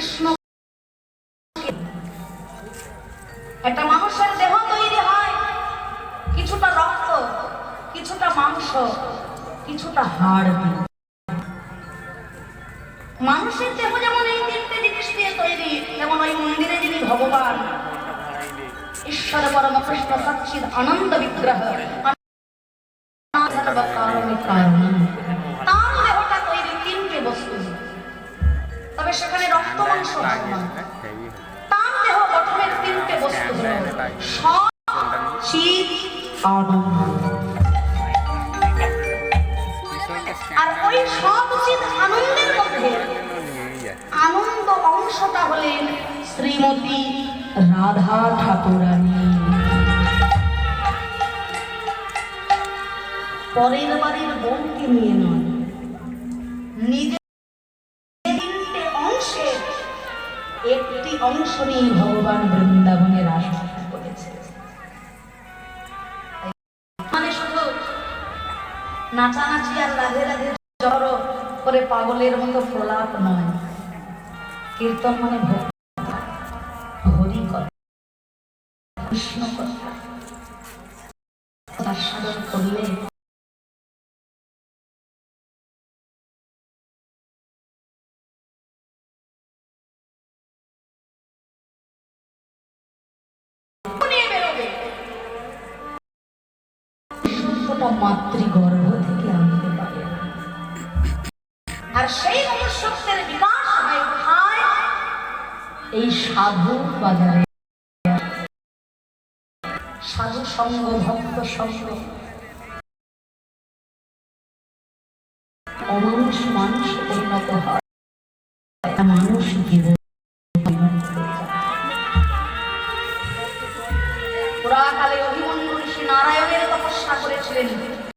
কৃষ্ণ একটা মানুষের দেহ তৈরি হয়, কিছুটা রক্ত, কিছুটা মাংস, কিছুটা হাড় মানুষের দেহ যেমন এই তিনটে জিনিস দিয়ে তৈরি, যেমন ওই মন্দিরে যিনি ভগবান, ঈশ্বর পরম কৃষ্ণ সচ্চিদ আনন্দ বিগ্রহ কারণ। তার দেহ গঠনের তিনটে বস্তু আনন্দ আর ওই চিত আনন্দের মধ্যে আনন্দ অংশটা হলেন শ্রীমতী রাধা ঠাকুরানী পরের বাড়ির বউকে নিয়ে নয়। নিজের অংশ নিয়ে ভগবান বৃন্দাবনের আসন করেছে। মানে শুধু নাচানাচি আর রাধে রাধে জড়ো করে পাগলের মতো প্রলাপ নয়, কীর্তন মানে ভক্তি হরি কথা কৃষ্ণ কথা সত্যটা মাতৃগর্ভ থেকে আনতে পারে আর সেই মনুষ্যত্বের বিকাশ হয় কোথায়? এই সাধু বাজারে। সাধু সঙ্গ, ভক্ত সঙ্গ। অমানুষ মানুষ উন্নত হয়। মানুষ জীবন। পুরাকালে অভিমন্যু ঋষি নারায়ণের তপস্যা করেছিলেন